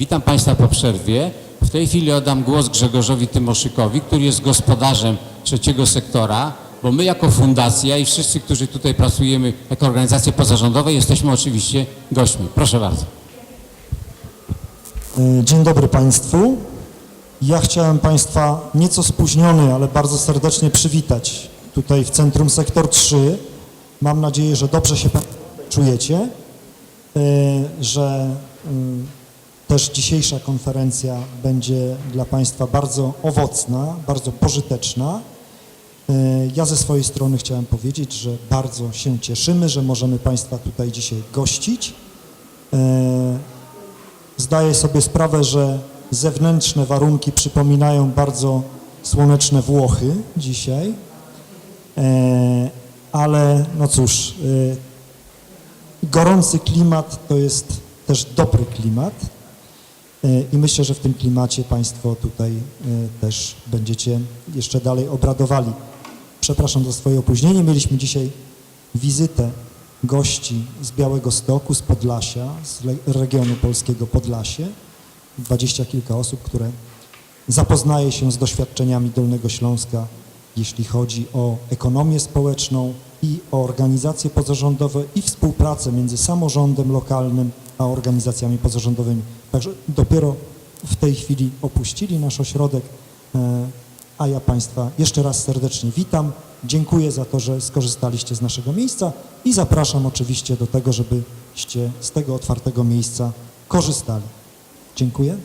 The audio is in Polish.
Witam Państwa po przerwie. W tej chwili oddam głos Grzegorzowi Tymoszykowi, który jest gospodarzem trzeciego sektora, bo my jako fundacja i wszyscy, którzy tutaj pracujemy jako organizacje pozarządowe, jesteśmy oczywiście gośćmi. Proszę bardzo. E, Dzień dobry Państwu. Ja chciałem Państwa nieco spóźniony, ale bardzo serdecznie przywitać tutaj w Centrum Sektor 3. Mam nadzieję, że dobrze się czujecie, e, że mm, też dzisiejsza konferencja będzie dla Państwa bardzo owocna, bardzo pożyteczna. E, Ja ze swojej strony chciałem powiedzieć, że bardzo się cieszymy, że możemy Państwa tutaj dzisiaj gościć. E, Zdaję sobie sprawę, że zewnętrzne warunki przypominają bardzo słoneczne Włochy dzisiaj, E, ale no cóż, gorący klimat to jest też dobry klimat i myślę, że w tym klimacie Państwo tutaj e, też będziecie jeszcze dalej obradowali. Przepraszam za swoje opóźnienie. Mieliśmy dzisiaj wizytę gości z Białego Stoku, z Podlasia, z regionu polskiego Podlasie. Dwadzieścia kilka osób, które zapoznaje się z doświadczeniami Dolnego Śląska, jeśli chodzi o ekonomię społeczną i o organizacje pozarządowe i współpracę między samorządem lokalnym a organizacjami pozarządowymi. Także dopiero w tej chwili opuścili nasz ośrodek, e, a ja Państwa jeszcze raz serdecznie witam. Dziękuję za to, że skorzystaliście z naszego miejsca i zapraszam oczywiście do tego, żebyście z tego otwartego miejsca korzystali. Dziękuję.